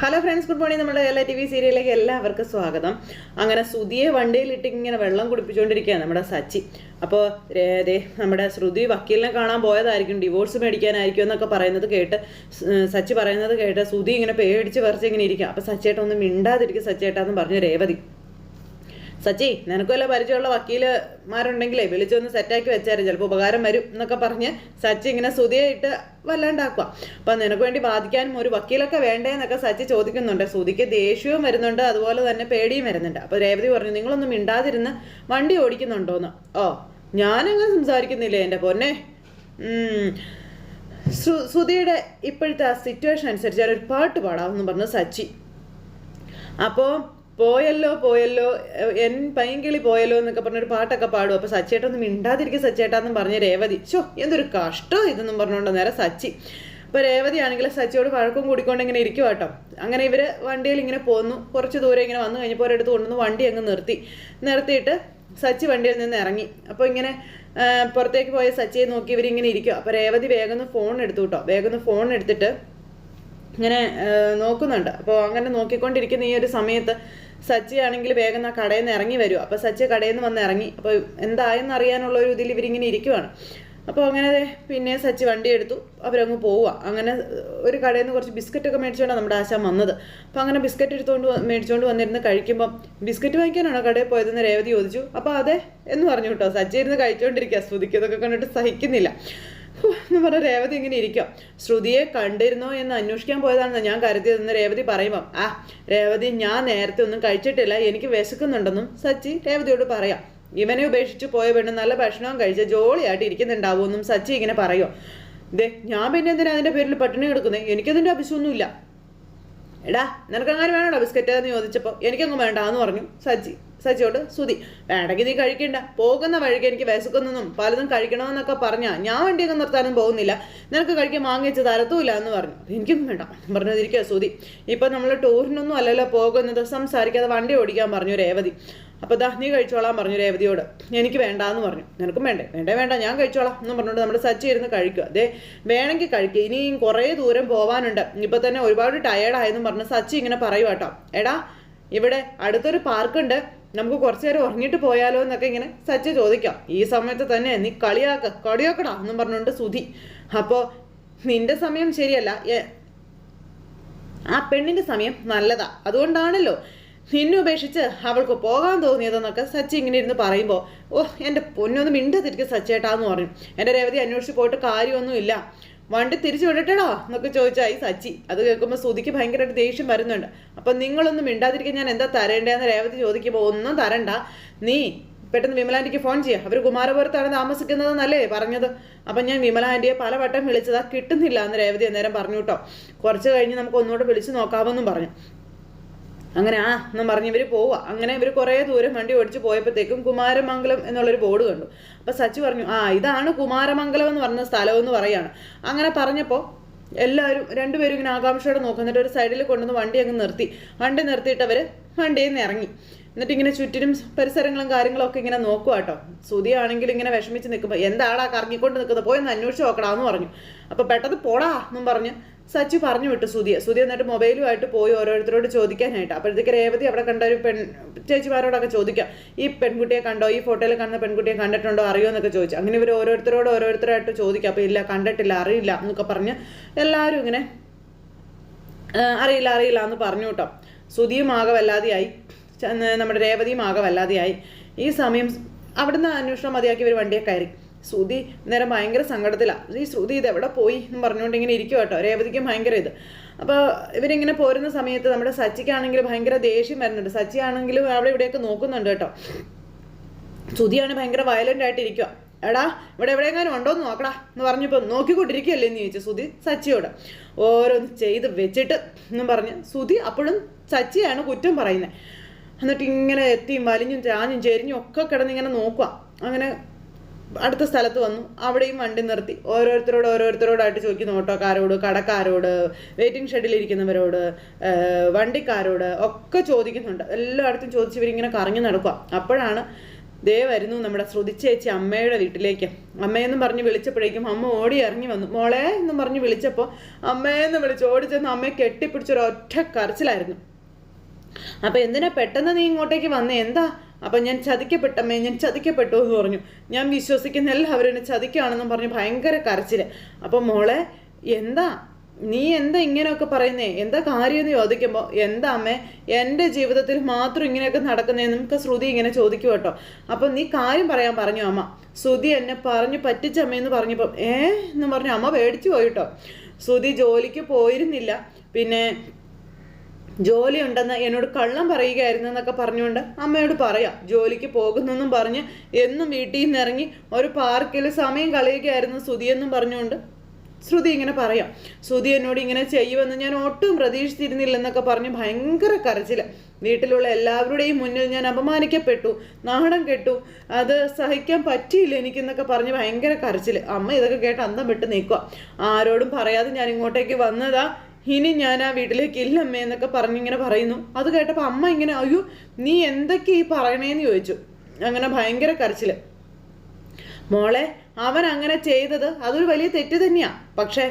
Hello friends good morning നമ്മുടെ എല്ലാ T V സീരിയലിലേക്ക് എല്ലാവർക്കും സ്വാഗതം. അങ്ങനെ സുതിയെ വണ്ടിയിലിട്ട് ഇങ്ങനെ വെള്ളം കുടിപ്പിച്ചുകൊണ്ടിരിക്കുകയാണ് നമ്മുടെ സച്ചി. അപ്പോൾ നമ്മുടെ ശ്രുതി വക്കീലിനെ കാണാൻ പോയതായിരിക്കും ഡിവോഴ്സ് മേടിക്കാനായിരിക്കും എന്നൊക്കെ പറയുന്നത് കേട്ട് സച്ചി പറയുന്നത് കേട്ട് സുതി ഇങ്ങനെ പേടിച്ച് പറിച്ച് ഇങ്ങനെ ഇരിക്കുക അപ്പോൾ സച്ചേട്ടൊന്നും മിണ്ടാതിരിക്കും സച്ചേട്ടാന്ന് പറഞ്ഞു രേവതി. സച്ചി നിനക്കും വല്ല പരിചയമുള്ള വക്കീലുമാരുണ്ടെങ്കിലേ വിളിച്ചൊന്ന് സെറ്റാക്കി വെച്ചാലും ചിലപ്പോൾ ഉപകാരം വരും എന്നൊക്കെ പറഞ്ഞ് സച്ചി ഇങ്ങനെ സുതിയായിട്ട് വല്ലാണ്ടാക്കുക അപ്പം നിനക്ക് വേണ്ടി ബാധിക്കാനും ഒരു വക്കീലൊക്കെ വേണ്ടേ എന്നൊക്കെ സച്ചി ചോദിക്കുന്നുണ്ട്. സുതിക്ക് ദേഷ്യവും വരുന്നുണ്ട് അതുപോലെ തന്നെ പേടിയും വരുന്നുണ്ട്. അപ്പോൾ രേവതി പറഞ്ഞു നിങ്ങളൊന്നും മിണ്ടാതിരുന്ന് വണ്ടി ഓടിക്കുന്നുണ്ടോന്ന്? ഓ ഞാനങ്ങനെ സംസാരിക്കുന്നില്ലേ എന്റെ പൊന്നെ? സുതിയുടെ ഇപ്പോഴത്തെ ആ സിറ്റുവേഷൻ അനുസരിച്ച് ഒരു പാട്ട് പാടാമെന്ന് പറഞ്ഞു സച്ചി. അപ്പോൾ പോയല്ലോ പോയല്ലോ എൻ പൈങ്കിളി പോയല്ലോ എന്നൊക്കെ പറഞ്ഞൊരു പാട്ടൊക്കെ പാടും. അപ്പോൾ സച്ചേട്ടൊന്നും മിണ്ടാതിരിക്കും സച്ചേട്ടാന്നും പറഞ്ഞ രേവതി ഷോ എന്തൊരു കഷ്ടം ഇതെന്നും പറഞ്ഞുകൊണ്ട് നേരെ സച്ചി. അപ്പോൾ രേവതി ആണെങ്കിൽ സച്ചിയോട് വഴക്കും കൂടിക്കൊണ്ട് ഇങ്ങനെ ഇരിക്കും കേട്ടോ അങ്ങനെ ഇവർ വണ്ടിയിൽ ഇങ്ങനെ പോന്നു. കുറച്ച് ദൂരം ഇങ്ങനെ വന്നു കഴിഞ്ഞപ്പോൾ ഒരിടത്ത് കൊണ്ടുവന്ന് വണ്ടി അങ്ങ് നിർത്തി. നിർത്തിയിട്ട് സച്ചി വണ്ടിയിൽ നിന്ന് ഇറങ്ങി. അപ്പോൾ ഇങ്ങനെ പുറത്തേക്ക് പോയ സച്ചിയെ നോക്കി ഇവരിങ്ങനെ ഇരിക്കും അപ്പോൾ രേവതി വേഗം ഫോൺ എടുത്തു കേട്ടോ വേഗം ഫോൺ എടുത്തിട്ട് ഇങ്ങനെ നോക്കുന്നുണ്ട്. അപ്പോൾ അങ്ങനെ നോക്കിക്കൊണ്ടിരിക്കുന്ന ഈ ഒരു സമയത്ത് സച്ചി ആണെങ്കിൽ വേഗം ആ കടയിൽ നിന്ന് ഇറങ്ങി വരും. അപ്പോൾ സച്ചി കടയിൽ നിന്ന് വന്ന് ഇറങ്ങി. അപ്പോൾ എന്തായെന്ന് അറിയാനുള്ള ഒരു ഇതിൽ ഇവരിങ്ങനെ ഇരിക്കുവാണ്. അപ്പോൾ അങ്ങനെ പിന്നെ സച്ചി വണ്ടി എടുത്തു. അവരങ്ങ് പോവുക അങ്ങനെ ഒരു കടയിൽ നിന്ന് കുറച്ച് ബിസ്ക്കറ്റൊക്കെ മേടിച്ചുകൊണ്ടാണ് നമ്മുടെ ആശാൻ വന്നത്. അപ്പോൾ അങ്ങനെ ബിസ്ക്കറ്റ് എടുത്തുകൊണ്ട് മേടിച്ചുകൊണ്ട് വന്നിരുന്ന് കഴിക്കുമ്പം ബിസ്ക്കറ്റ് വാങ്ങിക്കാനാണോ കടയിൽ പോയതെന്ന് രേവതി ചോദിച്ചു. അപ്പോൾ അതെ എന്ന് പറഞ്ഞു കേട്ടോ. സച്ചി ഇരുന്ന് കഴിച്ചുകൊണ്ടിരിക്കുക സ്തുതിക്കതൊക്കെ കണ്ടിട്ട് സഹിക്കുന്നില്ല. എന്ന് പറഞ്ഞ രേവതി ഇങ്ങനെ ഇരിക്കും. ശ്രുതിയെ കണ്ടിരുന്നോ എന്ന് അന്വേഷിക്കാൻ പോയതാണെന്ന് ഞാൻ കരുതിയതെന്ന് രേവതി പറയുമ്പം. ആ രേവതി ഞാൻ നേരത്തെ ഒന്നും കഴിച്ചിട്ടില്ല. എനിക്ക് വിശക്കുന്നുണ്ടെന്നും സച്ചി രേവതിയോട് പറയാം. ഇവനെ ഉപേക്ഷിച്ച് പോയ പെണ്ണ് നല്ല ഭക്ഷണവും കഴിച്ച് ജോളിയായിട്ട് ഇരിക്കുന്നുണ്ടാവുമെന്നും സച്ചി ഇങ്ങനെ പറയോ. ദേ ഞാൻ പിന്നെ എന്തിനാ അതിന്റെ പേരിൽ പട്ടിണി കിടക്കുന്നത് എനിക്കതിന്റെ ആവശ്യമൊന്നുമില്ല എടാ നിനക്ക് അങ്ങനെ വേണോടാ ബിസ്ക്കറ്റ് എന്ന് ചോദിച്ചപ്പോൾ എനിക്കങ്ങ് വേണ്ട എന്ന് പറഞ്ഞു സച്ചി. സച്ചിയോട് സുതി വേണ്ടെങ്കിൽ നീ കഴിക്കണ്ട. പോകുന്ന വഴിക്ക് എനിക്ക് വിശക്കുന്നെന്നും പലതും കഴിക്കണമെന്നൊക്കെ പറഞ്ഞാൽ ഞാൻ വണ്ടിയൊക്കെ നിർത്താനും പോകുന്നില്ല. നിനക്ക് കഴിക്കാൻ വാങ്ങിച്ച് തരത്തുമില്ല എന്ന് പറഞ്ഞു. എനിക്കും വേണ്ട. പറഞ്ഞതിരിക്കുക സുതി ഇപ്പൊ നമ്മൾ ടൂറിനൊന്നും അല്ലല്ലോ പോകുന്നത്. സംസാരിക്കാതെ വണ്ടി ഓടിക്കാൻ പറഞ്ഞു രേവതി. അപ്പോൾ ദാ നീ കഴിച്ചോളാം പറഞ്ഞു രേവതിയോട്. എനിക്ക് വേണ്ട എന്ന് പറഞ്ഞു. നിനക്കും വേണ്ടേ? വേണ്ടേ വേണ്ട. ഞാൻ കഴിച്ചോളാം എന്ന് പറഞ്ഞുകൊണ്ട് നമ്മുടെ സച്ചി ഇരുന്ന് കഴിക്കുക അതെ വേണമെങ്കിൽ കഴിക്കുക ഇനിയും കുറേ ദൂരം പോവാനുണ്ട്. ഇപ്പൊ തന്നെ ഒരുപാട് ടയേർഡായെന്നും പറഞ്ഞ് സച്ചി ഇങ്ങനെ പറയുക കേട്ടോ എടാ ഇവിടെ അടുത്തൊരു പാർക്കുണ്ട് നമുക്ക് കുറച്ചു നേരം ഉറങ്ങിയിട്ട് പോയാലോ എന്നൊക്കെ ഇങ്ങനെ സച്ച ചോദിക്കാം. ഈ സമയത്ത് തന്നെ നീ കളിയാക്ക കളിയാക്കടാ എന്നും പറഞ്ഞുകൊണ്ട് സുധി. അപ്പോൾ നിന്റെ സമയം ശരിയല്ല. ആ പെണ്ണിന്റെ സമയം നല്ലതാ. അതുകൊണ്ടാണല്ലോ നിന്നെ ഉപേക്ഷിച്ച് അവൾക്ക് പോകാൻ തോന്നിയതെന്നൊക്കെ സച്ചി ഇങ്ങനെ ഇരുന്ന് പറയുമ്പോൾ ഓ എന്റെ പൊന്നൊന്നും മിണ്ടതിരിക്കും സച്ചേട്ടാന്ന് പറഞ്ഞു. എന്റെ രേവതി അന്വേഷിച്ച് പോയിട്ട് കാര്യമൊന്നുമില്ല. വണ്ടി തിരിച്ചു വിടട്ടടോ എന്നൊക്കെ ചോദിച്ചായി സച്ചി. അത് കേൾക്കുമ്പോൾ സുതിക്ക് ഭയങ്കരമായിട്ട് ദേഷ്യം വരുന്നുണ്ട്. അപ്പം നിങ്ങളൊന്നും മിണ്ടാതിരിക്കാൻ ഞാൻ എന്താ തരേണ്ടതെന്ന് രേവതി ചോദിക്കുമ്പോൾ ഒന്നും തരണ്ട. നീ പെട്ടെന്ന് വിമല ആന്റിക്ക് ഫോൺ ചെയ്യാം. അവർ കുമാരപുരത്താണ് താമസിക്കുന്നതെന്നല്ലേ പറഞ്ഞത്. അപ്പം ഞാൻ വിമല ആന്റിയെ പലവട്ടം വിളിച്ചതാ കിട്ടുന്നില്ല എന്ന് രേവതി അന്നേരം പറഞ്ഞു കേട്ടോ. കുറച്ച് കഴിഞ്ഞ് നമുക്ക് ഒന്നുകൂടെ വിളിച്ച് നോക്കാമെന്നും പറഞ്ഞു. അങ്ങനെ ആ എന്നും പറഞ്ഞ് ഇവർ പോവുക അങ്ങനെ ഇവർ കുറേ ദൂരം വണ്ടി ഓടിച്ച് പോയപ്പോഴത്തേക്കും കുമാരമംഗലം എന്നുള്ളൊരു ബോർഡ് കണ്ടു. അപ്പം സച്ചി പറഞ്ഞു ആ ഇതാണ് കുമാരമംഗലം എന്ന് പറഞ്ഞ സ്ഥലം എന്ന് പറയുകയാണ് അങ്ങനെ പറഞ്ഞപ്പോൾ എല്ലാവരും രണ്ടുപേരും ഇങ്ങനെ ആകാംക്ഷയോടെ നോക്കും എന്നിട്ട് ഒരു സൈഡിൽ കൊണ്ടുവന്ന് വണ്ടി അങ്ങ് നിർത്തി. വണ്ടി നിർത്തിയിട്ട് അവർ വണ്ടിയിൽ നിന്ന് ഇറങ്ങി. എന്നിട്ട് ഇങ്ങനെ ചുറ്റിനും പരിസരങ്ങളും കാര്യങ്ങളും ഒക്കെ ഇങ്ങനെ നോക്കുക കേട്ടോ സുതിയാണെങ്കിൽ ഇങ്ങനെ വിഷമിച്ച് നിൽക്കുമ്പോൾ എന്താടാ കറങ്ങിക്കൊണ്ട് നിൽക്കുന്നത് പോയി ഒന്ന് അന്വേഷിച്ച് നോക്കടാന്ന് പറഞ്ഞു. അപ്പോൾ പെട്ടെന്ന് പോടാ എന്നും പറഞ്ഞ് സച്ചി പറഞ്ഞു വിട്ടു സുതിയെ സുതി എന്നിട്ട് മൊബൈലുമായിട്ട് പോയി ഓരോരുത്തരോട് ചോദിക്കാനായിട്ട്. അപ്പോഴത്തേക്ക് രേവതി അവിടെ കണ്ട ഒരു പെൺ ചേച്ചിമാരോടൊക്കെ ചോദിക്കാം ഈ പെൺകുട്ടിയെ കണ്ടോ? ഈ ഫോട്ടോയിൽ കാണുന്ന പെൺകുട്ടിയെ കണ്ടിട്ടുണ്ടോ? അറിയോ? എന്നൊക്കെ ചോദിച്ചു. അങ്ങനെ ഇവർ ഓരോരുത്തരോട് ഓരോരുത്തരായിട്ട് ചോദിക്കാം അപ്പോൾ ഇല്ല കണ്ടിട്ടില്ല അറിയില്ല എന്നൊക്കെ പറഞ്ഞ് എല്ലാവരും ഇങ്ങനെ അറിയില്ല അറിയില്ല എന്ന് പറഞ്ഞു കേട്ടോ. സുതിയും ആകെ വല്ലാതെയായി. നമ്മുടെ രേവതിയും ആകെ വല്ലാതെയായി. ഈ സമയം അവിടുന്ന് അന്വേഷണം മതിയാക്കി ഇവർ വണ്ടിയെ കയറി. ശ്രുതി നേരെ ഭയങ്കര സങ്കടത്തിലാണ് ഈ ശ്രുതി ഇത് എവിടെ പോയി എന്ന് പറഞ്ഞുകൊണ്ട് ഇങ്ങനെ ഇരിക്കും കേട്ടോ. രേവതിക്കും ഭയങ്കര ഇത്. അപ്പോൾ ഇവരിങ്ങനെ പോരുന്ന സമയത്ത് നമ്മുടെ സച്ചിക്കാണെങ്കിൽ ഭയങ്കര ദേഷ്യം വരുന്നുണ്ട്. സച്ചി ആണെങ്കിലും അവിടെ ഇവിടെയൊക്കെ നോക്കുന്നുണ്ട് കേട്ടോ. ശ്രുതിയാണ് ഭയങ്കര വയലന്റ് ആയിട്ട് ഇരിക്കുക എടാ ഇവിടെ എവിടെയെങ്ങാനും ഉണ്ടോ എന്ന് നോക്കടാ എന്ന് പറഞ്ഞപ്പോൾ നോക്കിക്കൊണ്ടിരിക്കുകയല്ലേ എന്ന് ചോദിച്ചു സുധി സച്ചിയോട്. ഓരോന്ന് ചെയ്ത് വെച്ചിട്ട് എന്നും പറഞ്ഞ് സുധി അപ്പോഴും സച്ചിയാണ് കുറ്റം പറയുന്നത് എന്നിട്ട് ഇങ്ങനെ എത്തിയും വലിഞ്ഞും ചാഞ്ഞും ചെരിഞ്ഞും ഒക്കെ കിടന്ന് ഇങ്ങനെ നോക്കുക അങ്ങനെ അടുത്ത സ്ഥലത്ത് വന്നു. അവിടെയും വണ്ടി നിർത്തി. ഓരോരുത്തരോട് ഓരോരുത്തരോടായിട്ട് ചോദിക്കുന്നു. ഓട്ടോക്കാരോട് കടക്കാരോട് വെയിറ്റിംഗ് ഷെഡിൽ ഇരിക്കുന്നവരോട് വണ്ടിക്കാരോട് ഒക്കെ ചോദിക്കുന്നുണ്ട്. എല്ലായിടത്തും ചോദിച്ച് ഇവരിങ്ങനെ കറങ്ങി നടക്കുക അപ്പോഴാണ് ദേ വരുന്നു നമ്മുടെ ശ്രുതി ചേച്ചി അമ്മയുടെ വീട്ടിലേക്ക്. അമ്മയെന്നും പറഞ്ഞ് വിളിച്ചപ്പോഴേക്കും അമ്മ ഓടി ഇറങ്ങി വന്നു. മോളെ എന്നും പറഞ്ഞ് വിളിച്ചപ്പോൾ അമ്മയെന്ന് വിളിച്ച് ഓടി ചെന്ന് അമ്മയെ കെട്ടിപ്പിടിച്ചൊരു ഒറ്റ കരച്ചിലായിരുന്നു. അപ്പൊ എന്തിനാ പെട്ടെന്ന് നീ ഇങ്ങോട്ടേക്ക് വന്നേ? എന്താ അപ്പൊ ഞാൻ ചതിക്കപ്പെട്ടമ്മേ ഞാൻ ചതിക്കപ്പെട്ടു എന്ന് പറഞ്ഞു. ഞാൻ വിശ്വസിക്കുന്ന എല്ലാവരും എന്നെ ചതിക്കുകയാണെന്നും പറഞ്ഞ് ഭയങ്കര കരച്ചിൽ അപ്പൊ മോളെ എന്താ? നീ എന്താ ഇങ്ങനെയൊക്കെ പറയുന്നേ? എന്താ കാര്യം എന്ന് ചോദിക്കുമ്പോൾ എന്താ അമ്മേ എന്റെ ജീവിതത്തിൽ മാത്രം ഇങ്ങനെയൊക്കെ നടക്കുന്നതെന്ന് നമുക്ക് ശ്രുതി ഇങ്ങനെ ചോദിക്കും കേട്ടോ അപ്പം നീ കാര്യം പറയാൻ പറഞ്ഞു അമ്മ. ശ്രുതി എന്നെ പറഞ്ഞു പറ്റിച്ചമ്മയെന്ന് പറഞ്ഞപ്പോൾ ഏ? എന്ന് പറഞ്ഞു അമ്മ പേടിച്ചു പോയിട്ടോ ശ്രുതി ജോലിക്ക് പോയിരുന്നില്ല. പിന്നെ ജോലി ഉണ്ടെന്ന് എന്നോട് കള്ളം പറയുകയായിരുന്നു എന്നൊക്കെ പറഞ്ഞുകൊണ്ട് അമ്മയോട് പറയാം. ജോലിക്ക് പോകുന്നെന്നും പറഞ്ഞ് എന്നും വീട്ടിൽ നിന്ന് ഇറങ്ങി ഒരു പാർക്കിൽ സമയം കളയുകയായിരുന്നു ശ്രുതിയെന്നും പറഞ്ഞുകൊണ്ട് ശ്രുതി ഇങ്ങനെ പറയാം. ശ്രുതി എന്നോട് ഇങ്ങനെ ചെയ്യുമെന്ന് ഞാൻ ഒട്ടും പ്രതീക്ഷിച്ചിരുന്നില്ലെന്നൊക്കെ പറഞ്ഞ് ഭയങ്കര കരച്ചിൽ വീട്ടിലുള്ള എല്ലാവരുടെയും മുന്നിൽ ഞാൻ അപമാനിക്കപ്പെട്ടു നാണം കെട്ടു. അത് സഹിക്കാൻ പറ്റിയില്ല എനിക്കെന്നൊക്കെ പറഞ്ഞ് ഭയങ്കര കരച്ചിൽ അമ്മ ഇതൊക്കെ കേട്ട് അന്തം വിട്ട് നിൽക്കുക ആരോടും പറയാതെ ഞാൻ ഇങ്ങോട്ടേക്ക് വന്നതാ ഇനി ഞാൻ ആ വീട്ടിലേക്ക് ഇല്ലമ്മേ എന്നൊക്കെ പറഞ്ഞിങ്ങനെ പറയുന്നു. അത് കേട്ടപ്പോൾ അമ്മ ഇങ്ങനെ അയ്യോ നീ എന്തൊക്കെ ഈ പറയണേന്ന് ചോദിച്ചു. അങ്ങനെ ഭയങ്കര കരച്ചിൽ മോളെ അവൻ അങ്ങനെ ചെയ്തത് അതൊരു വലിയ തെറ്റ് തന്നെയാ. പക്ഷെ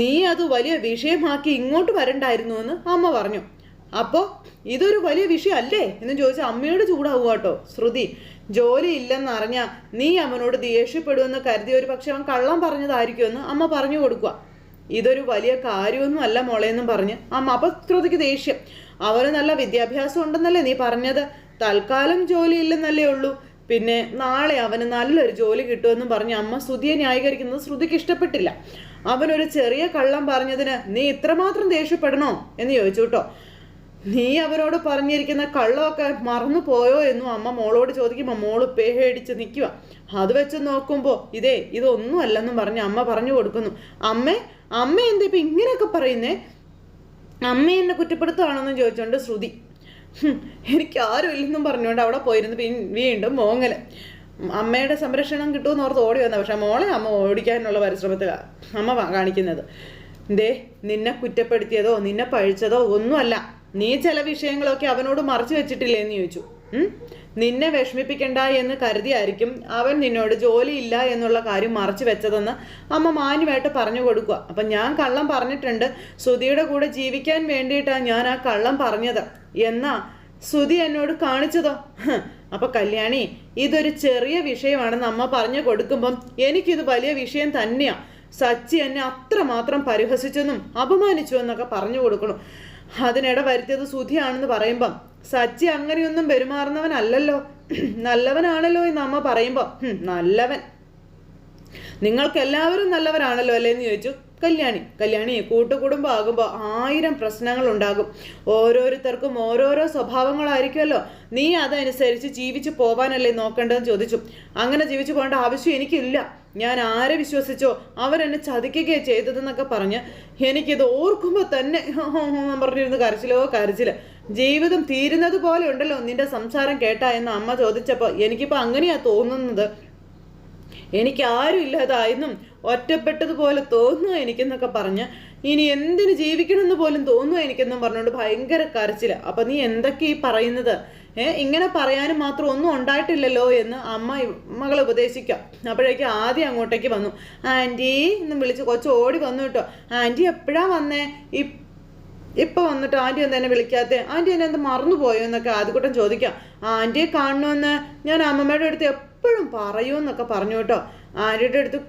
നീ അത് വലിയ വിഷയമാക്കി ഇങ്ങോട്ട് വരണ്ടായിരുന്നു എന്ന് അമ്മ പറഞ്ഞു. അപ്പോൾ ഇതൊരു വലിയ വിഷയമല്ലേ എന്ന് ചോദിച്ചാൽ അമ്മയോട് ചൂടാവുക കേട്ടോ. ശ്രുതി ജോലി ഇല്ലെന്ന് അറിഞ്ഞാൽ നീ അവനോട് ദേഷ്യപ്പെടുമെന്ന് കരുതി ഒരു പക്ഷെ അവൻ കള്ളം പറഞ്ഞതായിരിക്കുമെന്ന് അമ്മ പറഞ്ഞു കൊടുക്കുക. ഇതൊരു വലിയ കാര്യമൊന്നും അല്ല മോളെന്നും പറഞ്ഞ്. അമ്മ അപ്പൊ ദേഷ്യം. അവന് നല്ല വിദ്യാഭ്യാസം ഉണ്ടെന്നല്ലേ നീ പറഞ്ഞത്? തൽക്കാലം ജോലി ഇല്ലെന്നല്ലേ ഉള്ളൂ. പിന്നെ നാളെ അവന് നല്ലൊരു ജോലി കിട്ടുമെന്നും പറഞ്ഞ് അമ്മ ശ്രുതിയെ ന്യായീകരിക്കുന്നത് ശ്രുതിക്ക് ഇഷ്ടപ്പെട്ടില്ല. അവനൊരു ചെറിയ കള്ളം പറഞ്ഞതിന് നീ ഇത്രമാത്രം ദേഷ്യപ്പെടണോ എന്ന് ചോദിച്ചു കേട്ടോ. നീ അവരോട് പറഞ്ഞിരിക്കുന്ന കള്ളമൊക്കെ മറന്നു പോയോ എന്നും അമ്മ മോളോട് ചോദിക്കുമ്പോൾ മോൾ പേടിച്ച് നിൽക്കുക അത് വെച്ച് നോക്കുമ്പോൾ ഇതേ ഇതൊന്നും അല്ലെന്നും പറഞ്ഞ് അമ്മ പറഞ്ഞു കൊടുക്കുന്നു. അമ്മേ അമ്മ എന്താ ഇപ്പം ഇങ്ങനെയൊക്കെ പറയുന്നേ? അമ്മ എന്നെ കുറ്റപ്പെടുത്തുകയാണെന്ന് ചോദിച്ചുകൊണ്ട് ശ്രുതി. എനിക്ക് ആരും ഇല്ലെന്നും പറഞ്ഞുകൊണ്ട് അവിടെ പോയിരുന്നു പിൻ- വീണ്ടും മോങ്ങൽ അമ്മയുടെ സംരക്ഷണം കിട്ടുമെന്ന് ഓർത്ത് ഓടി വന്ന പക്ഷെ മോളെ അമ്മ ഓടിക്കാനുള്ള പരിശ്രമത്തിലാണ് അമ്മ കാണിക്കുന്നത്. ദേ നിന്നെ കുറ്റപ്പെടുത്തിയതോ നിന്നെ പഴിച്ചതോ ഒന്നുമല്ല. നീ ചില വിഷയങ്ങളൊക്കെ അവനോട് മറച്ചു വെച്ചിട്ടില്ലേ എന്ന് ചോദിച്ചു? നിന്നെ വിഷമിപ്പിക്കണ്ട എന്ന് കരുതിയായിരിക്കും അവൻ നിന്നോട് ജോലിയില്ല എന്നുള്ള കാര്യം മറച്ചു വെച്ചതെന്ന് അമ്മ മാന്യമായിട്ട് പറഞ്ഞു കൊടുക്കുക. അപ്പം ഞാൻ കള്ളം പറഞ്ഞിട്ടുണ്ട്. സുധിയുടെ കൂടെ ജീവിക്കാൻ വേണ്ടിയിട്ടാണ് ഞാൻ ആ കള്ളം പറഞ്ഞത്. എന്നാ സുധി എന്നോട് കാണിച്ചതോ? അപ്പൊ കല്യാണി ഇതൊരു ചെറിയ വിഷയമാണെന്ന് അമ്മ പറഞ്ഞു കൊടുക്കുമ്പം എനിക്കിത് വലിയ വിഷയം തന്നെയാ. സച്ചി എന്നെ അത്രമാത്രം പരിഹസിച്ചെന്നും അപമാനിച്ചു എന്നൊക്കെ പറഞ്ഞു കൊടുക്കണം. അതിനിട വരുത്തിയത് സുധിയാണെന്ന് പറയുമ്പം സച്ചി അങ്ങനെയൊന്നും പെരുമാറുന്നവനല്ലല്ലോ. നല്ലവനാണല്ലോ എന്ന് അമ്മ പറയുമ്പോ നല്ലവൻ. നിങ്ങൾക്കെല്ലാവരും നല്ലവരാണല്ലോ അല്ലേ? എന്ന് ചോദിച്ചു. കല്യാണി കല്യാണി കൂട്ടുകുടുംബം ആകുമ്പോൾ ആയിരം പ്രശ്നങ്ങൾ ഉണ്ടാകും ഓരോരുത്തർക്കും ഓരോരോ സ്വഭാവങ്ങളായിരിക്കുമല്ലോ. നീ അതനുസരിച്ച് ജീവിച്ചു പോവാനല്ലേ നോക്കേണ്ടതെന്ന് ചോദിച്ചു. അങ്ങനെ ജീവിച്ചു പോകേണ്ട ആവശ്യം എനിക്കില്ല. ഞാൻ ആരെ വിശ്വസിച്ചോ? അവരെന്നെ ചതിക്കുകയോ ചെയ്തതെന്നൊക്കെ പറഞ്ഞ് എനിക്കിത് ഓർക്കുമ്പോൾ തന്നെ പറഞ്ഞിരുന്നു കരച്ചിലോ കരച്ചിൽ. ജീവിതം തീരുന്നത് പോലെ ഉണ്ടല്ലോ നിന്റെ സംസാരം കേട്ടാ എന്ന് അമ്മ ചോദിച്ചപ്പോൾ എനിക്കിപ്പോൾ അങ്ങനെയാണ് തോന്നുന്നത്. എനിക്ക് ആരും ഇല്ലാതായെന്നും ഒറ്റപ്പെട്ടതുപോലെ തോന്നുക എനിക്കെന്നൊക്കെ പറഞ്ഞ് ഇനി എന്തിനു ജീവിക്കണമെന്ന് പോലും തോന്നുക എനിക്കെന്നും പറഞ്ഞുകൊണ്ട് ഭയങ്കര കരച്ചിൽ. അപ്പൊ നീ എന്തൊക്കെ ഈ പറയുന്നത്? ഏഹ് ഇങ്ങനെ പറയാനും മാത്രം ഒന്നും ഉണ്ടായിട്ടില്ലല്ലോ എന്ന് അമ്മ മകളെ ഉപദേശിക്കാം. അപ്പോഴേക്കും ആദ്യം അങ്ങോട്ടേക്ക് വന്നു. ആന്റി എന്ന് വിളിച്ച് കൊച്ചു ഓടി വന്നു കേട്ടോ. ആന്റി എപ്പോഴാ വന്നേ? ഈ ഇപ്പൊ വന്നിട്ട് ആന്റി ഒന്ന് എന്നെ വിളിക്കാത്ത? ആന്റി എന്നെ എന്താ മറന്നുപോയോ എന്നൊക്കെ ആദ്യക്കൂട്ടം ചോദിക്കാം. ആന്റിയെ കാണണമെന്ന് ഞാൻ അമ്മമ്മയുടെ അടുത്ത് എപ്പോഴും പറയൂ എന്നൊക്കെ പറഞ്ഞു കേട്ടോ. ആന്റിയുടെ അടുത്ത്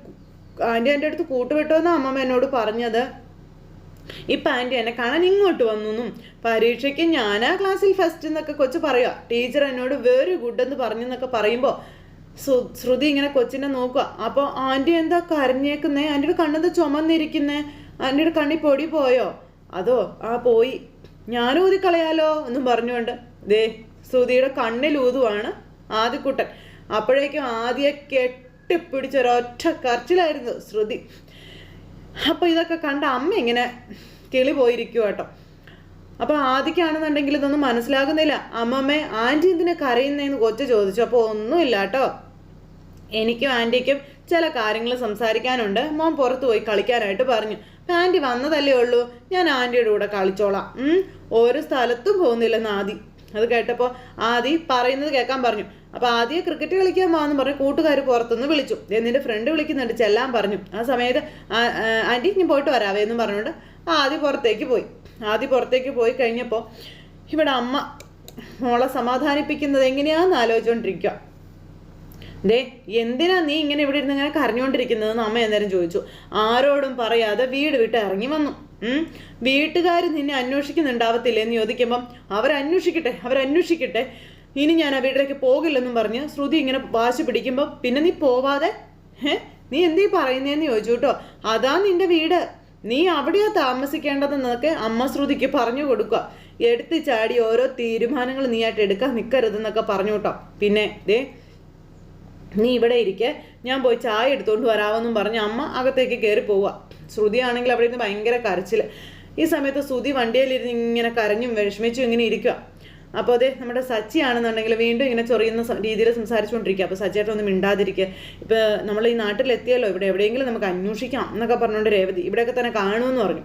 ആന്റി എന്റെ അടുത്ത് കൂട്ടുവിട്ടോന്നാ അമ്മമ്മ എന്നോട് പറഞ്ഞത്? ഇപ്പൊ ആന്റി എന്നെ കാണാൻ ഇങ്ങോട്ട് വന്നു എന്നും പരീക്ഷയ്ക്ക് ഞാനാ ക്ലാസ്സിൽ ഫസ്റ്റ് എന്നൊക്കെ കൊച്ചു പറയാ ടീച്ചർ എന്നോട് വെരി ഗുഡ് എന്ന് പറഞ്ഞെന്നൊക്കെ പറയുമ്പോൾ സു- ശ്രുതി ഇങ്ങനെ കൊച്ചിനെ നോക്കുക അപ്പോൾ ആന്റി എന്താ കരഞ്ഞേക്കുന്നേ? ആന്റിയുടെ കണ്ണെന്താ ചുമന്നിരിക്കുന്നേ? ആന്റിയുടെ കണ്ണി പൊടി പോയോ? അതോ ആ പോയി ഞാൻ കളയാലോ എന്നും പറഞ്ഞുകൊണ്ട് ദേ ശ്രുതിയുടെ കണ്ണിൽ ഊതുവാണ് ആദ്യക്കുട്ടൻ അപ്പോഴേക്കും ആദ്യ കെട്ടിപ്പിടിച്ചൊരൊറ്റ കരച്ചിലായിരുന്നു ശ്രുതി. അപ്പോൾ ഇതൊക്കെ കണ്ട അമ്മ ഇങ്ങനെ കിളി പോയിരിക്കും കേട്ടോ അപ്പോൾ ആദിക്കാണെന്നുണ്ടെങ്കിൽ ഇതൊന്നും മനസ്സിലാകുന്നില്ല. അമ്മമ്മേ ആന്റി എന്തിനാ കരയുന്നതെന്ന് കൊച്ചു ചോദിച്ചു. അപ്പോൾ ഒന്നുമില്ല കേട്ടോ എനിക്കും ആന്റിക്കും ചില കാര്യങ്ങൾ സംസാരിക്കാനുണ്ട്. മോൻ പുറത്ത് പോയി കളിക്കാനായിട്ട് പറഞ്ഞു. ആന്റി വന്നതല്ലേ ഉള്ളൂ. ഞാൻ ആന്റിയുടെ കൂടെ കളിച്ചോളാം. ഒരു സ്ഥലത്തും പോകുന്നില്ലെന്ന് ആദി. അത് കേട്ടപ്പോൾ ആദി പറയുന്നത് കേൾക്കാൻ പറഞ്ഞു. അപ്പോൾ ആദ്യം ക്രിക്കറ്റ് കളിക്കാൻ പോകാമെന്ന് പറഞ്ഞ് കൂട്ടുകാർ പുറത്തുനിന്ന് വിളിച്ചു. ദേ നിന്റെ ഫ്രണ്ട് വിളിക്കുന്നുണ്ട് ചെല്ലാൻ പറഞ്ഞു. ആ സമയത്ത് ആന്റി ഇനി പോയിട്ട് വരാവേ എന്ന് പറഞ്ഞുകൊണ്ട് ആദ്യം പുറത്തേക്ക് പോയി. ആദ്യം പുറത്തേക്ക് പോയി കഴിഞ്ഞപ്പോൾ ഇവിടെ അമ്മ മോളെ സമാധാനിപ്പിക്കുന്നത് എങ്ങനെയാണെന്ന് ആലോചിച്ചുകൊണ്ടിരിക്കുക ദേ എന്തിനാ നീ ഇങ്ങനെ ഇവിടെ ഇരുന്ന് ഇങ്ങനെ കരഞ്ഞുകൊണ്ടിരിക്കുന്നതെന്ന് അമ്മ അന്നേരം ചോദിച്ചു. ആരോടും പറയാതെ വീട് വിട്ട് ഇറങ്ങി വന്നു. വീട്ടുകാർ നിന്നെ അന്വേഷിക്കുന്നുണ്ടാവത്തില്ലേ എന്ന് ചോദിക്കുമ്പം അവരന്വേഷിക്കട്ടെ അവരന്വേഷിക്കട്ടെ. ഇനി ഞാൻ ആ വീട്ടിലേക്ക് പോകില്ലെന്നും പറഞ്ഞ് ശ്രുതി ഇങ്ങനെ വാശി പിടിക്കുമ്പോൾ പിന്നെ നീ പോവാതെ? ഏ നീ എന്തീ പറയുന്നതെന്ന് ചോദിച്ചു കേട്ടോ. അതാ നിന്റെ വീട്. നീ അവിടെയാ താമസിക്കേണ്ടതെന്നൊക്കെ അമ്മ ശ്രുതിക്ക് പറഞ്ഞു കൊടുക്കുക. എടുത്തു ചാടി ഓരോ തീരുമാനങ്ങൾ നീയായിട്ട് എടുക്കാൻ നിൽക്കരുതെന്നൊക്കെ പറഞ്ഞു കേട്ടോ. പിന്നെ ദേ നീ ഇവിടെ ഇരിക്കെ ഞാൻ പോയി ചായ എടുത്തുകൊണ്ട് വരാമെന്നും പറഞ്ഞ് അമ്മ അകത്തേക്ക് കയറി പോവുക. ശ്രുതി ആണെങ്കിൽ അവിടെ ഇരുന്ന് ഭയങ്കര കരച്ചിൽ ഈ സമയത്ത് ശ്രുതി വണ്ടിയിലിരുന്ന് ഇങ്ങനെ കരഞ്ഞും വിഷമിച്ചും ഇങ്ങനെ ഇരിക്കുക അപ്പോൾ അതെ നമ്മുടെ സച്ചി ആണെന്നുണ്ടെങ്കിൽ വീണ്ടും ഇങ്ങനെ ചൊറിയുന്ന രീതിയിൽ സംസാരിച്ചുകൊണ്ടിരിക്കുക. അപ്പോൾ സച്ചിയായിട്ട് ഒന്നും മിണ്ടാതിരിക്കുക ഇപ്പോൾ നമ്മൾ ഈ നാട്ടിലെത്തിയല്ലോ ഇവിടെ എവിടെയെങ്കിലും നമുക്ക് അന്വേഷിക്കാം എന്നൊക്കെ പറഞ്ഞുകൊണ്ട് രേവതി ഇവിടെയൊക്കെ തന്നെ കാണുമെന്ന് പറഞ്ഞു.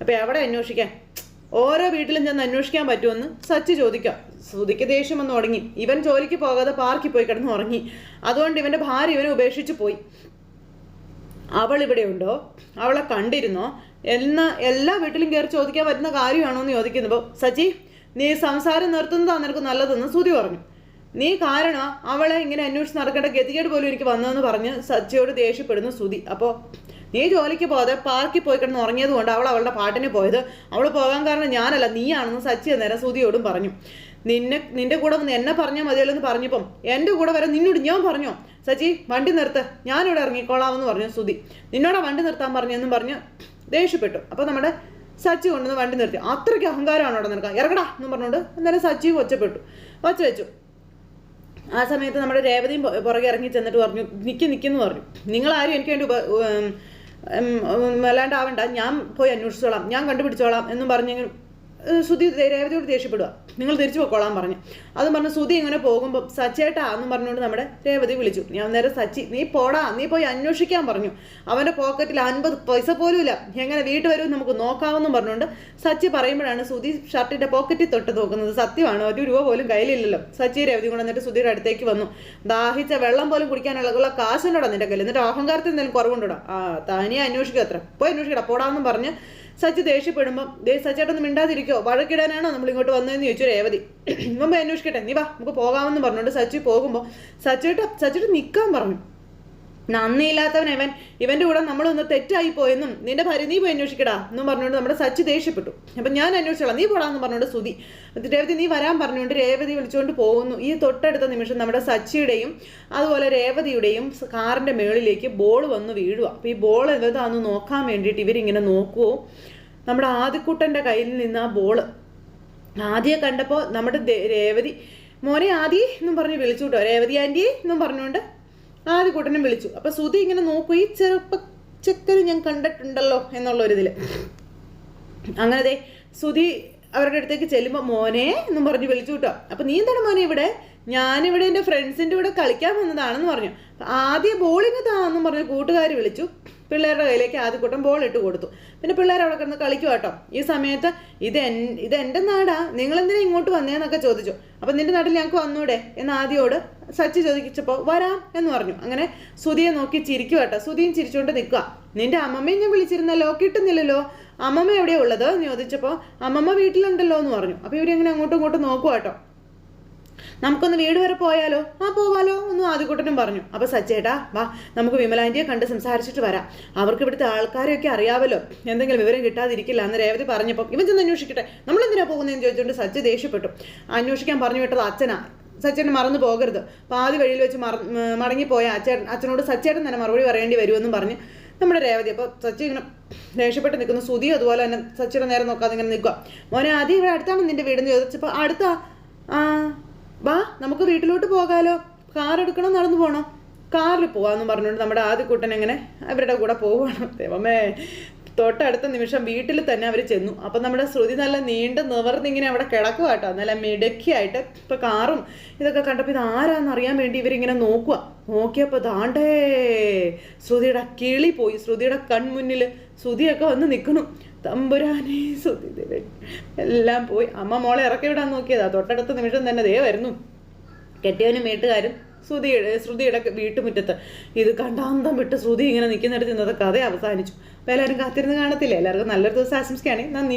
അപ്പോൾ എവിടെ അന്വേഷിക്കാൻ? ഓരോ വീട്ടിലും ഞാൻ അന്വേഷിക്കാൻ പറ്റുമെന്ന് സച്ചി ചോദിക്കാം. ശ്രുതിക്ക് ദേഷ്യം വന്ന് തുടങ്ങി ഇവൻ ജോലിക്ക് പോകാതെ പാർക്കിൽ പോയി കിടന്ന് ഉറങ്ങി. അതുകൊണ്ട് ഇവന്റെ ഭാര്യ ഇവനെ ഉപേക്ഷിച്ച് പോയി. അവൾ ഇവിടെ ഉണ്ടോ? അവളെ കണ്ടിരുന്നോ? എന്ന എല്ലാ വീട്ടിലും കയറി ചോദിക്കാൻ പറ്റുന്ന കാര്യമാണോ എന്ന് ചോദിക്കുന്നപ്പോൾ സച്ചി നീ സംസാരം നിർത്തുന്നതാണ് നിനക്ക് നല്ലതെന്ന് ശ്രുതി പറഞ്ഞു. നീ കാരണം അവളെ ഇങ്ങനെ അന്വേഷിച്ച് നടക്കേണ്ട ഗതികേട് പോലും എനിക്ക് വന്നതെന്ന് പറഞ്ഞ് സച്ചിയോട് ദേഷ്യപ്പെടുന്നു ശ്രുതി. അപ്പോൾ നീ ജോലിക്ക് പോകാതെ പാർക്കിൽ പോയി കിടന്ന് ഉറങ്ങിയത് കൊണ്ട് അവൾ അവളുടെ പാട്ടിന് പോയത്. അവൾ പോകാൻ കാരണം ഞാനല്ല നീയാണെന്ന് സച്ചി നേരം സുതിയോടും പറഞ്ഞു. നിന്നെ നിന്റെ കൂടെ വന്ന് എന്നെ പറഞ്ഞാൽ മതിയല്ലോ എന്ന് പറഞ്ഞപ്പം എന്റെ കൂടെ വരെ നിന്നോട് ഞാൻ പറഞ്ഞോ? സച്ചി വണ്ടി നിർത്ത്. ഞാനിവിടെ ഇറങ്ങിക്കോളാമെന്ന് പറഞ്ഞു സുതി നിന്നോടെ വണ്ടി നിർത്താൻ പറഞ്ഞെന്നും പറഞ്ഞ് ദേഷ്യപ്പെട്ടു. അപ്പോൾ നമ്മുടെ സച്ചി കൊണ്ടുവന്ന് വണ്ടി നിർത്തി. അത്രയ്ക്ക് അഹങ്കാരമാണ് അവിടെ നിനക്ക് ഇറങ്ങടാ എന്ന് പറഞ്ഞുകൊണ്ട് അന്നേരം സച്ചി ഒച്ചപ്പെട്ടു. ഒച്ച വെച്ചു. ആ സമയത്ത് നമ്മുടെ രേവതിയും പുറകെ ഇറങ്ങി ചെന്നിട്ട് പറഞ്ഞു നിൽക്കി നിൽക്കുന്നു പറഞ്ഞു. നിങ്ങളാരും എനിക്ക് വേണ്ടി വല്ലാണ്ടാവണ്ട. ഞാൻ പോയി അന്വേഷിച്ചോളാം. ഞാൻ കണ്ടുപിടിച്ചോളാം എന്നും പറഞ്ഞ് സുധി രേവതിയോട് ദേഷ്യപ്പെടുക. നിങ്ങൾ തിരിച്ചു പൊക്കോളാൻ പറഞ്ഞു. അതും പറഞ്ഞു ശ്രുതി ഇങ്ങനെ പോകുമ്പോൾ സച്ചേട്ടാ എന്ന് പറഞ്ഞുകൊണ്ട് നമ്മുടെ രേവതി വിളിച്ചു. ഞാൻ നേരെ സച്ചി നീ പോടാ നീ പോയി അന്വേഷിക്കാൻ പറഞ്ഞു. അവന്റെ പോക്കറ്റിൽ അൻപത് പൈസ പോലും ഇല്ല എങ്ങനെ വീട്ടിൽ വരും നമുക്ക് നോക്കാമെന്നും പറഞ്ഞുകൊണ്ട് സച്ചി പറയുമ്പോഴാണ് ശ്രുതി ഷർട്ടിന്റെ പോക്കറ്റിൽ തൊട്ട് നോക്കുന്നത്. സത്യമാണ് ഒരു രൂപ പോലും കയ്യിലില്ലല്ലോ. സച്ചി രേവതി കൊണ്ട് എന്നിട്ട് ശ്രുതിയുടെ അടുത്തേക്ക് വന്നു. ദാഹിച്ച വെള്ളം പോലും കുടിക്കാനുള്ള കാശുണ്ടോടാ നിന്റെ കയ്യിൽ? എന്നിട്ട് അഹങ്കാരത്തിൽ എന്തെങ്കിലും കുറവുണ്ടോടാ? ആ താനിയെ അന്വേഷിക്കുക അത്ര. പോയി അന്വേഷിക്കടാ പോടാന്നും പറഞ്ഞ് സച്ചി ദേഷ്യപ്പെടുമ്പോൾ ദേ സച്ചേട്ടൊന്നും മിണ്ടാതിരിക്കോ വഴക്കിടാനാണോ നമ്മൾ ഇങ്ങോട്ട് വന്നതെന്ന് ചോദിച്ചു രേവതി. മുമ്പ് അന്വേഷിക്കട്ടെ നീ വാ നമുക്ക് പോകാമെന്ന് പറഞ്ഞുകൊണ്ട് സച്ചി പോകുമ്പോൾ സച്ചേട്ട സച്ചിട്ട് നിൽക്കാൻ പറഞ്ഞു. നന്ദിയില്ലാത്തവൻ ഇവൻ ഇവന്റെ കൂടെ നമ്മളൊന്ന് തെറ്റായി പോയെന്നും നിന്റെ ഭാര്യ നീ പോയി അന്വേഷിക്കടാ എന്നും പറഞ്ഞുകൊണ്ട് നമ്മുടെ സച്ചി ദേഷ്യപ്പെട്ടു. അപ്പം ഞാൻ അന്വേഷിച്ചോളാം. നീ പോടാന്ന് പറഞ്ഞുകൊണ്ട് സുതി രേവതി നീ വരാൻ പറഞ്ഞുകൊണ്ട് രേവതി വിളിച്ചുകൊണ്ട് പോകുന്നു. ഈ തൊട്ടടുത്ത നിമിഷം നമ്മുടെ സച്ചിയുടെയും അതുപോലെ രേവതിയുടെയും കാറിന്റെ മേളിലേക്ക് ബോൾ വന്ന് വീഴുക അപ്പോൾ ഈ ബോൾ എന്താന്ന് നോക്കാൻ വേണ്ടിയിട്ട് ഇവരിങ്ങനെ നോക്കുവോ? നമ്മുടെ ആദിക്കുട്ടന്റെ കയ്യിൽ നിന്ന് ആ ബോൾ ആദ്യം കണ്ടപ്പോൾ നമ്മുടെ രേവതി മോനെ ആദി എന്നും പറഞ്ഞ് വിളിച്ചു കേട്ടോ രേവതി ആന്റി എന്നും പറഞ്ഞുകൊണ്ട് ആദ്യ കൂട്ടനും വിളിച്ചു. അപ്പൊ സുധി ഇങ്ങനെ നോക്കൂ ഈ ചെറുപ്പ ചെക്കര് ഞാൻ കണ്ടിട്ടുണ്ടല്ലോ എന്നുള്ള ഒരു ഇതിൽ അങ്ങനെ ദേ സുധി അവരുടെ അടുത്തേക്ക് ചെല്ലുമ്പോൾ മോനെ എന്നും പറഞ്ഞു വിളിച്ചു കേട്ടോ. അപ്പൊ നീ എന്താണ് മോനെ ഇവിടെ? ഞാനിവിടെ എന്റെ ഫ്രണ്ട്സിന്റെ കൂടെ കളിക്കാൻ വന്നതാണെന്ന് പറഞ്ഞു. ആദ്യ ബോളിങ് താന്നും പറഞ്ഞ് കൂട്ടുകാർ വിളിച്ചു. പിള്ളേരുടെ കയ്യിലേക്ക് ആദ്യ കൂട്ടം ബോൾ ഇട്ട് കൊടുത്തു. പിന്നെ പിള്ളേർ അവിടെ കിടന്ന് കളിക്കുക കേട്ടോ. ഈ സമയത്ത് ഇത് എൻ ഇത് എന്റെ നാടാ നിങ്ങൾ എന്തിനാ ഇങ്ങോട്ട് വന്നേന്നൊക്കെ ചോദിച്ചു. അപ്പം നിന്റെ നാട്ടിൽ ഞങ്ങൾക്ക് വന്നൂടെ? എന്ന് ആദ്യോട് സച്ചി ചോദിച്ചപ്പോൾ വരാം എന്ന് പറഞ്ഞു. അങ്ങനെ സുധിയെ നോക്കി ചിരിക്കുക കേട്ടോ സുധിയും ചിരിച്ചുകൊണ്ട് നിൽക്കുക നിന്റെ അമ്മമ്മയും ഞാൻ വിളിച്ചിരുന്നല്ലോ? കിട്ടുന്നില്ലല്ലോ? അമ്മമ്മ എവിടെയാ ഉള്ളത്? എന്ന് ചോദിച്ചപ്പോൾ അമ്മമ്മ വീട്ടിലുണ്ടല്ലോ എന്ന് പറഞ്ഞു. അപ്പോൾ ഇവരിങ്ങനെ അങ്ങോട്ടും ഇങ്ങോട്ടും നോക്കുക കേട്ടോ നമുക്കൊന്ന് വീട് വരെ പോയാലോ? ആ പോവാലോ എന്ന് ആദ്യക്കൂട്ടനും പറഞ്ഞു. അപ്പൊ സച്ചേട്ടാ വാ നമുക്ക് വിമലാന്റിയെ കണ്ട് സംസാരിച്ചിട്ട് വരാം. അവർക്ക് ഇവിടുത്തെ ആൾക്കാരെയൊക്കെ അറിയാവല്ലോ. എന്തെങ്കിലും വിവരം കിട്ടാതിരിക്കില്ല എന്ന് രേവതി പറഞ്ഞപ്പോൾ ഇവൻ ചെന്ന് അന്വേഷിക്കട്ടെ. നമ്മൾ എന്തിനാ പോകുന്നതെന്ന് ചോദിച്ചുകൊണ്ട് സച്ച് ദേഷ്യപ്പെട്ടു. അന്വേഷിക്കാൻ പറഞ്ഞു വിട്ടത് അച്ഛനാ. സച്ചേട്ടൻ മറന്നു പോകരുത്. പാതി വഴിയിൽ വെച്ച് മറ മടങ്ങിപ്പോയ അച്ഛൻ അച്ഛനോട് സച്ചേട്ടൻ തന്നെ മറുപടി പറയേണ്ടി വരുമെന്നും പറഞ്ഞ് നമ്മുടെ രേവതി. അപ്പോൾ സച്ചി ഇങ്ങനെ ദേഷ്യപ്പെട്ട് നിൽക്കുന്നു. സുതി അതുപോലെ തന്നെ സച്ചിയുടെ നേരെ നോക്കാതെ ഇങ്ങനെ നിൽക്കുക മോനെ ആദ്യം ഇവിടെ അടുത്താണ് നിന്റെ വീടെന്ന് ചോദിച്ചപ്പോൾ അടുത്താ ആ വാ നമുക്ക് വീട്ടിലോട്ട് പോകാലോ. കാർ എടുക്കണം നടന്നു പോകണം കാറിൽ പോകാമെന്ന് പറഞ്ഞുകൊണ്ട് നമ്മുടെ ആദ്യക്കൂട്ടൻ എങ്ങനെ അവരുടെ കൂടെ പോവുകയാണ് ദൈവമേ തൊട്ടടുത്ത നിമിഷം വീട്ടിൽ തന്നെ അവർ ചെന്നു. അപ്പം നമ്മുടെ ശ്രുതി നല്ല നീണ്ട് നിവർന്നിങ്ങനെ അവിടെ കിടക്കുക കേട്ടോ. നല്ല മിടുക്കിയായിട്ട് ഇപ്പം കാറും ഇതൊക്കെ കണ്ടപ്പോൾ ഇത് ആരാന്ന് അറിയാൻ വേണ്ടി ഇവരിങ്ങനെ നോക്കുക നോക്കിയപ്പോൾ ദാണ്ടേ ശ്രുതിയുടെ കിളി പോയി. ശ്രുതിയുടെ കൺമുന്നിൽ ശ്രുതിയൊക്കെ വന്ന് നിൽക്കണു തമ്പുരാനേ ശ്രുതി എല്ലാം പോയി. അമ്മ മോളെ ഇറക്കി വിടാൻ നോക്കിയതാ. തൊട്ടടുത്ത നിമിഷം തന്നെ ദേ വരുന്നു. കെട്ടിയവനും വീട്ടുകാരും ശ്രുതിയുടെ ശ്രുതിയുടെ വീട്ടുമുറ്റത്ത്. ഇത് കണ്ടാന്തം വിട്ട് ശ്രുതി ഇങ്ങനെ നിൽക്കുന്നിടത്ത് ഇന്നത്തെ കഥ അവസാനിച്ചു. അപ്പോൾ എല്ലാവരും കാത്തിരുന്ന് കാണത്തില്ലേ? എല്ലാവർക്കും നല്ലൊരു ദിവസം ആശംസിക്കുകയാണ് നന്ദി.